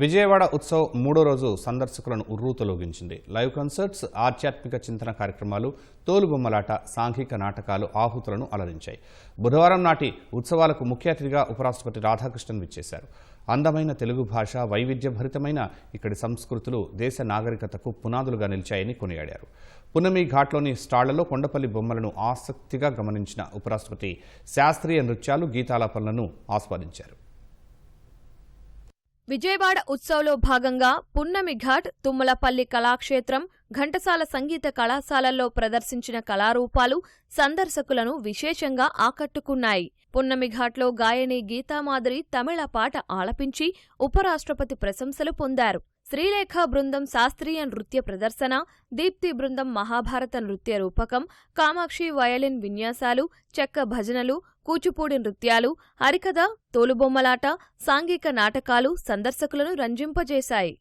విజయవాడ ఉత్సవ్ మూడో రోజు సందర్శకులను ఉర్రూతలోగించింది. Live concerts ఆధ్యాత్మిక చింతన కార్యక్రమాలు తోలుబొమ్మలాట సాంఘిక నాటకాలు ఆహుతులను అలరించాయి. బుధవారం నాటి ఉత్సవాలకు ముఖ్య అతిథిగా ఉపరాష్ట్రపతి రాధాకృష్ణన్ విచ్చేశారు. అందమైన తెలుగు భాష వైవిధ్యభరితమైన ఇక్కడి సంస్కృతులు దేశ నాగరికతకు పునాదులుగా నిలిచాయని కొనియాడారు. పునమి ఘాట్లోని స్టాళ్ళలో కొండపల్లి బొమ్మలను ఆసక్తిగా గమనించిన ఉపరాష్ట్రపతి శాస్త్రీయ నృత్యాలు గీతాలాపనలను ఆస్వాదించారు. విజయవాడ ఉత్సవ్లో భాగంగా పున్నమి ఘాట్ తుమ్మలపల్లి కళాక్షేత్రం ఘంటసాల సంగీత కళాశాలల్లో ప్రదర్శించిన కళారూపాలు సందర్శకులను విశేషంగా ఆకట్టుకున్నాయి. పున్నమి ఘాట్లో గాయని గీతామాధురి తమిళ పాట ఆలపించి ఉపరాష్ట్రపతి ప్రశంసలు పొందారు. శ్రీలేఖ బృందం శాస్త్రీయ నృత్య ప్రదర్శన దీప్తి బృందం మహాభారత నృత్య రూపకం కామాక్షి వయలిన్ విన్యాసాలు చెక్క భజనలు కూచిపూడి నృత్యాలు హరికథ తోలుబొమ్మలాట సాంఘిక నాటకాలు సందర్శకులను రంజింపజేశాయి.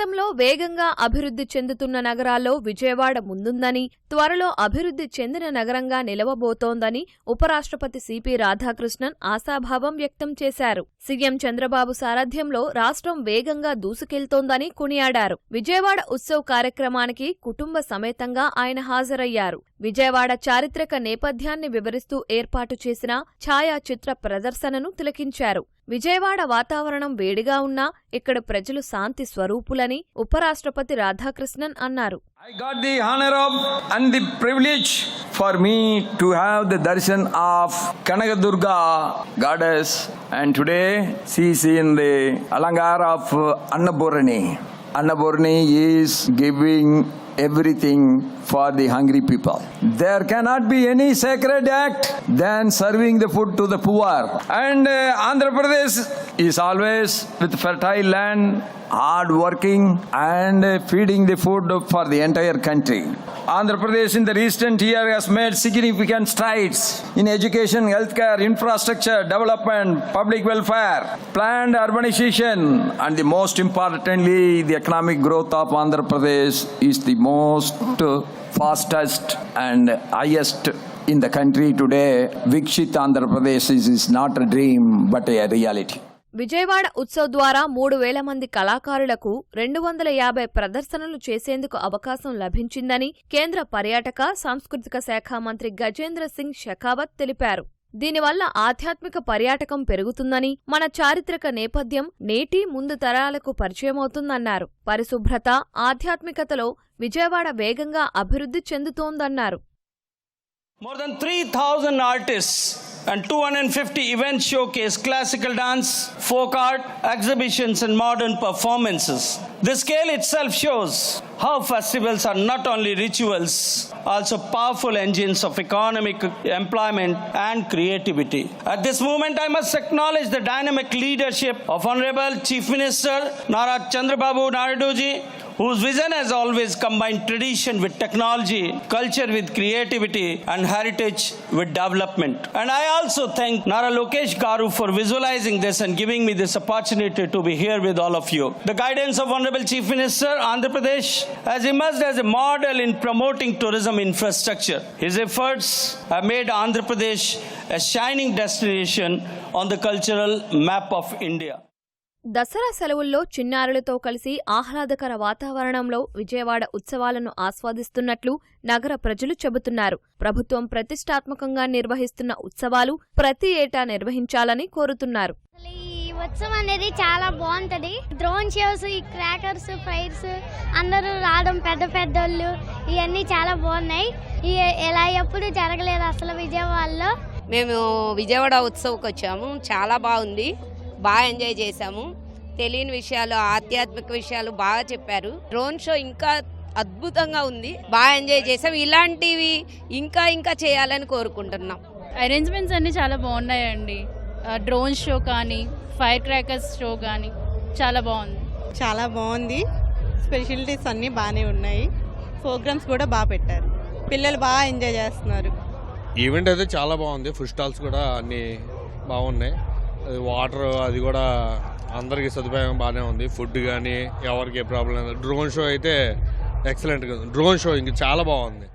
దేశంలో వేగంగా అభివృద్ధి చెందుతున్న నగరాల్లో విజయవాడ ముందుందని త్వరలో అభివృద్ధి చెందిన నగరంగా నిలవబోతోందని ఉపరాష్ట్రపతి సిపి రాధాకృష్ణన్ ఆశాభావం వ్యక్తం చేశారు. సీఎం చంద్రబాబు సారథ్యంలో రాష్ట్రం వేగంగా దూసుకెళ్తోందని కొనియాడారు. విజయవాడ ఉత్సవ్ కార్యక్రమానికి కుటుంబ సమేతంగా ఆయన హాజరయ్యారు. విజయవాడ చారిత్రక నేపథ్యాన్ని వివరిస్తూ ఏర్పాటు చేసిన ఛాయాచిత్ర ప్రదర్శనను తిలకించారు. విజయవాడ వాతావరణం వేడిగా ఉన్నా ఇక్కడ ప్రజలు శాంతి స్వరూపులని ఉపరాష్ట్రపతి రాధాకృష్ణన్ అన్నారు I got the honor of and the privilege for me to have the darshan of Kanagadurga goddess and today she is in the Alangar of Annapurni. Annapurni is giving everything for the hungry people. There cannot be any sacred act than serving the food to the poor. And uh, Andhra Pradesh is always with fertile land, hard working, and feeding the food for the entire country. Andhra Pradesh in the recent year has made significant strides in education, healthcare, infrastructure, development, public welfare, planned urbanization, and the most importantly, the economic growth of Andhra Pradesh is the most fastest and highest in the country today. Vikshit Andhra Pradesh is, is not a dream but a reality. Vijayawada Utsav ద్వారా మూడు వేల మంది కళాకారులకు రెండు వందల యాభై ప్రదర్శనలు చేసేందుకు అవకాశం లభించిందని కేంద్ర పర్యాటక సాంస్కృతిక శాఖ మంత్రి గజేంద్ర సింగ్ షెకావత్ తెలిపారు. దీనివల్ల ఆధ్యాత్మిక పర్యాటకం పెరుగుతుందని మన చారిత్రక నేపథ్యం నేటి ముందు తరాలకు పరిచయమవుతుందన్నారు. పరిశుభ్రత ఆధ్యాత్మికతలో విజయవాడ వేగంగా అభివృద్ధి చెందుతోందన్నారు. More than three thousand artist and 250 events showcase classical dance, folk art, exhibitions, and modern performances. The scale itself shows how festivals are not only rituals, also powerful engines of economic employment and creativity. At this moment, I must acknowledge the dynamic leadership of Honorable Chief Minister Nara Chandrababu Naiduji, whose vision has always combined tradition with technology, culture with creativity, and heritage with development. And I also thank Nara Lokesh Garu for visualizing this and giving me this opportunity to be here with all of you. The guidance of Honorable Chief Minister Andhra Pradesh has emerged as a model in promoting tourism infrastructure. His efforts have made Andhra Pradesh a shining destination on the cultural map of India. Dasara సెలవుల్లో చిన్నారులతో కలిసి ఆహ్లాదకర వాతావరణంలో విజయవాడ ఉత్సవాలను ఆస్వాదిస్తున్నట్లు నగర ప్రజలు చెబుతున్నారు. ప్రభుత్వం ప్రతిష్టాత్మకంగా నిర్వహిస్తున్న ఉత్సవాలు ప్రతి ఏటా నిర్వహించాలని కోరుతున్నారు. ఉత్సవం అనేది చాలా బాగుంటది. డ్రోన్ షోస్ ఈ క్రాకర్స్ ఫైర్స్ అందరూ రావడం పెద్ద పెద్దోళ్ళు ఇవన్నీ చాలా బాగున్నాయి. ఇలా ఎప్పుడు జరగలేదు అసలు విజయవాడలో. మేము విజయవాడ ఉత్సవ్కి వచ్చాము చాలా బాగుంది. బాగా ఎంజాయ్ చేశాము. తెలియని విషయాలు ఆధ్యాత్మిక విషయాలు బాగా చెప్పారు. డ్రోన్ షో ఇంకా అద్భుతంగా ఉంది. బాగా ఎంజాయ్ చేసాం ఇలాంటివి ఇంకా ఇంకా చేయాలని కోరుకుంటున్నాం. అరేంజ్మెంట్స్ అన్నీ చాలా బాగున్నాయండి. డ్రోన్ షో కానీ ఫైర్ క్రాకర్స్ షో కానీ చాలా బాగుంది. చాలా బాగుంది. స్పెషాలిటీస్ అన్నీ బాగానే ఉన్నాయి. ప్రోగ్రామ్స్ కూడా బాగా పెట్టారు. పిల్లలు బాగా ఎంజాయ్ చేస్తున్నారు. ఈవెంట్ అయితే చాలా బాగుంది. ఫుడ్ స్టాల్స్ కూడా అన్ని బాగున్నాయి. వాటర్ అది కూడా అందరికీ సదుపాయం బాగానే ఉంది. ఫుడ్ కానీ ఎవరికి ఏ ప్రాబ్లం లేదు. డ్రోన్ షో అయితే ఎక్సలెంట్గా డ్రోన్ షో ఇంక చాలా బాగుంది.